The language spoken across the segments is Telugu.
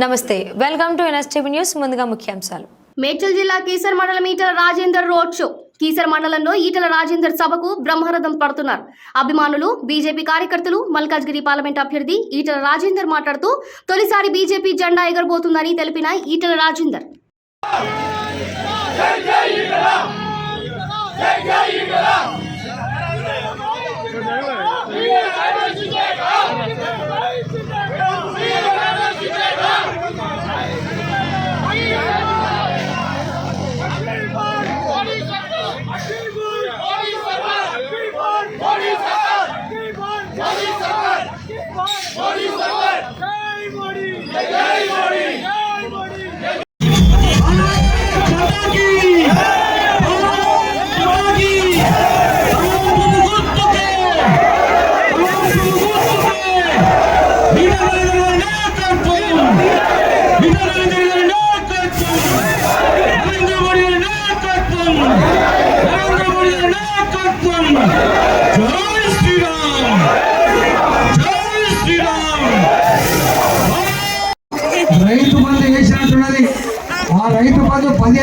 నమస్తే వెల్కమ్ టు ఎన్ఎస్టీవీ న్యూస్ ముందుగా ముఖ్యాంశాలు. మేడ్చల్ జిల్లా కీసర్ మండలం ఈటల రాజేందర్ రోడ్ షో. కీసర్ మండలంలో ఈటల రాజేందర్ సభకు బ్రహ్మరథం పడుతున్నారు. అభిమానులు బీజేపీ కార్యకర్తలు మల్కాజ్గిరి పార్లమెంట్ అభ్యర్థి ఈటల రాజేందర్ మాట్లాడుతూ తొలిసారి బీజేపీ జెండా ఎగరబోతుందని తెలిపిన ఈటల రాజేందర్.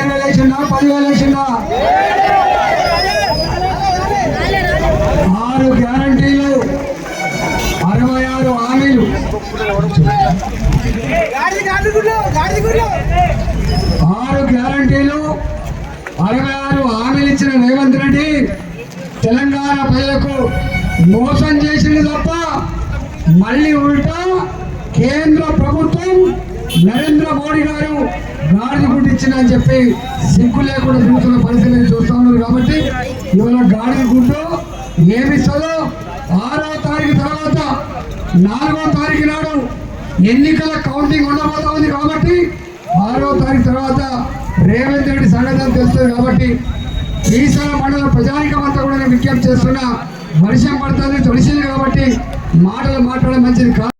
పదిహేను వేలు వేసిండా పదివేలు వేసిందా ఆరు గ్యారంటీలు అరవై ఆరు హామీలు. ఆరు గ్యారంటీలు అరవై ఆరు హామీలు ఇచ్చిన రేవంత్ రెడ్డి తెలంగాణ ప్రజలకు మోసం చేసింది తప్ప మళ్ళీ ఉల్టా కేంద్ర ప్రభుత్వం నరేంద్ర మోడీ గారు వచ్చిన అని చెప్పి సిగ్గు లేకుండా చూస్తున్న పరిస్థితిని చూస్తా ఉన్నారు కాబట్టి ఇవాళ గాడిద గుడ్డు ఏమిస్తుందో ఆరో తారీఖు తర్వాత నాలుగో తారీఖు నాడు ఎన్నికల కౌంటింగ్ ఉండబోతా ఉంది కాబట్టి ఆరో తారీఖు తర్వాత రేవంత్ రెడ్డి సంగతి తెలుస్తుంది కాబట్టి ఈసారి మండల ప్రజానికం అంతా కూడా నేను విజ్ఞప్తి చేస్తున్నా. వర్షం పడుతుంది తొలిసింది కాబట్టి మాటలు మాట్లాడడం మంచిది కాదు.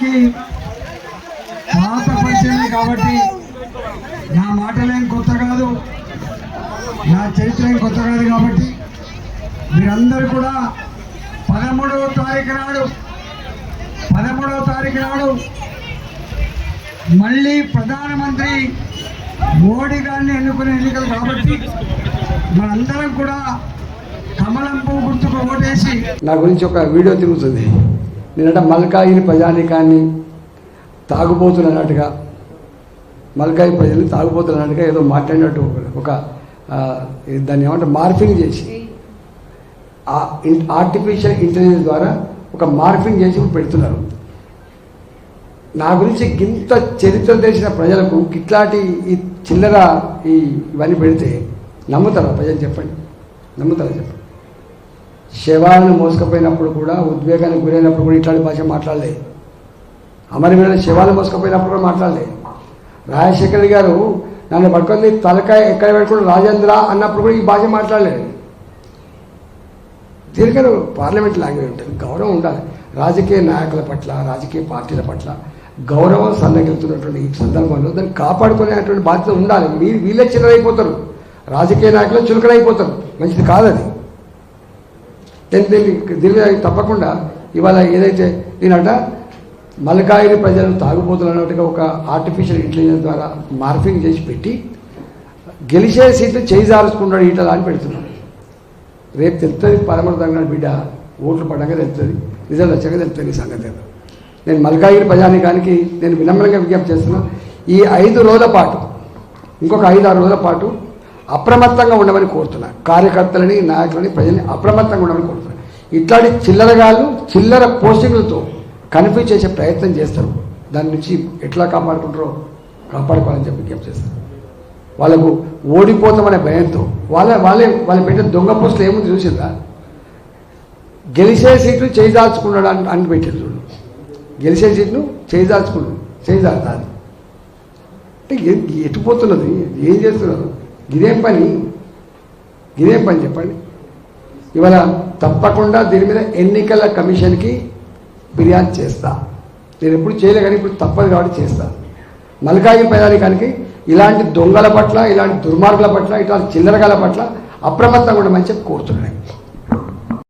అందరికీ పాత పరిచయమే కాబట్టి నా మాటలేం కొత్త కాదు నా చరిత్ర ఏం కొత్త కాదు కాబట్టి మీరందరూ కూడా పదమూడవ తారీఖు నాడు పదమూడవ తారీఖు నాడు మళ్ళీ ప్రధానమంత్రి మోడీ గారిని ఎన్నుకునే ఎన్నికలు కాబట్టి మనందరం కూడా కమలం పువ్వు గుర్తుకు ఓటేసి నా గురించి ఒక వీడియో తిరుగుతుంది. నేనంట మల్కాయిని ప్రజానికాన్ని తాగుబోతున్నట్టుగా మల్కాయి ప్రజలు తాగుబోతున్నట్టుగా ఏదో మాట్లాడినట్టు ఒక దాన్ని ఏమంటే మార్ఫింగ్ చేసి ఆ ఆర్టిఫిషియల్ ఇంటెలిజెన్స్ ద్వారా ఒక మార్ఫింగ్ చేసి పెడుతున్నారు. నా గురించి ఇంత చరిత్ర తెలిసిన ప్రజలకు ఇట్లాంటి ఈ చిల్లర ఈ ఇవన్నీ పెడితే నమ్ముతారా ప్రజలు చెప్పండి? నమ్ముతారా చెప్పండి? శవాలను మోసుకపోయినప్పుడు కూడా ఉద్వేగానికి గురైనప్పుడు కూడా ఇట్లాంటి భాష మాట్లాడలే. అమరవీరుల శవాలు మోసుకపోయినప్పుడు కూడా మాట్లాడలే. రాజశేఖర్ గారు నన్ను పట్టుకొని తలకాయ ఎక్కడ పెట్టుకుని రాజేంద్ర అన్నప్పుడు కూడా ఈ భాష మాట్లాడలేదు దీనికైనా పార్లమెంట్ లాంగ్వేజ్ ఉంటుంది గౌరవం ఉండాలి. రాజకీయ నాయకుల పట్ల రాజకీయ పార్టీల పట్ల గౌరవం సన్నగిలుతున్నటువంటి ఈ సందర్భంలో దాన్ని కాపాడుకునేటువంటి బాధ్యత ఉండాలి. మీరు వీళ్ళే చిన్నరైపోతారు రాజకీయ నాయకులు చులకనైపోతారు మంచిది కాదది. దీని దీన్ని దీని తప్పకుండా ఇవాళ ఏదైతే దీనట మలకాయిని ప్రజలు తాగుబోతున్నట్టుగా ఒక ఆర్టిఫిషియల్ ఇంటెలిజెన్స్ ద్వారా మార్ఫింగ్ చేసి పెట్టి గెలిచే సీట్లు చేయి జారుచుకుంటాడు ఈటలా అని పెడుతున్నాడు. రేపు తెలుస్తుంది పదమూడు తరగతి బిడ్డ ఓట్లు పడ్డాక తెలుస్తుంది రిజల్ట్ వచ్చాక తెలుస్తుంది ఈ సంగతి నేను మల్కాగిరి ప్రజానికానికి నేను వినమ్రంగా విజ్ఞప్తి చేస్తున్నా ఈ ఐదు రోజుల పాటు ఇంకొక ఐదు ఆరు రోజుల పాటు అప్రమత్తంగా ఉండమని కోరుతున్నా కార్యకర్తలని నాయకులని ప్రజల్ని అప్రమత్తంగా ఉండమని కోరుతున్నా ఇట్లాంటి చిల్లరగాళ్ళు చిల్లర పోస్టింగ్లతో కన్ఫ్యూజ్ చేసే ప్రయత్నం చేస్తారు. దాని నుంచి ఎట్లా కాపాడుకుంటారో కాపాడుకోవాలని చెప్పి విజ్ఞప్తి చేస్తారు. వాళ్ళకు ఓడిపోతామనే భయంతో వాళ్ళ వాళ్ళే వాళ్ళు పెట్టిన దొంగ పోస్టులు ఏముంది చూసిందా? గెలిచే సీట్లు చేయిదాల్చుకున్నాడు అని అని పెట్టారు చూడు. గెలిచే సీట్లు చేయిదాల్చుకున్నాడు చేయిదాల్చాలి అంటే ఎటు పోతున్నది? ఏం చేస్తున్నారు? ఇదేం పని ఇదేం పని చెప్పండి. ఇవాళ తప్పకుండా దీని మీద ఎన్నికల కమిషన్కి ఫిర్యాదు చేస్తా. నేను ఎప్పుడు చేయలే కానీ ఇప్పుడు తప్పదు కాబట్టి చేస్తా. మల్కాయి పేదరికానికి ఇలాంటి దొంగల పట్ల ఇలాంటి దుర్మార్గుల పట్ల ఇట్లాంటి చిల్లరగాల పట్ల అప్రమత్తంగా ఉండమని చెప్పి కోరుతున్నాను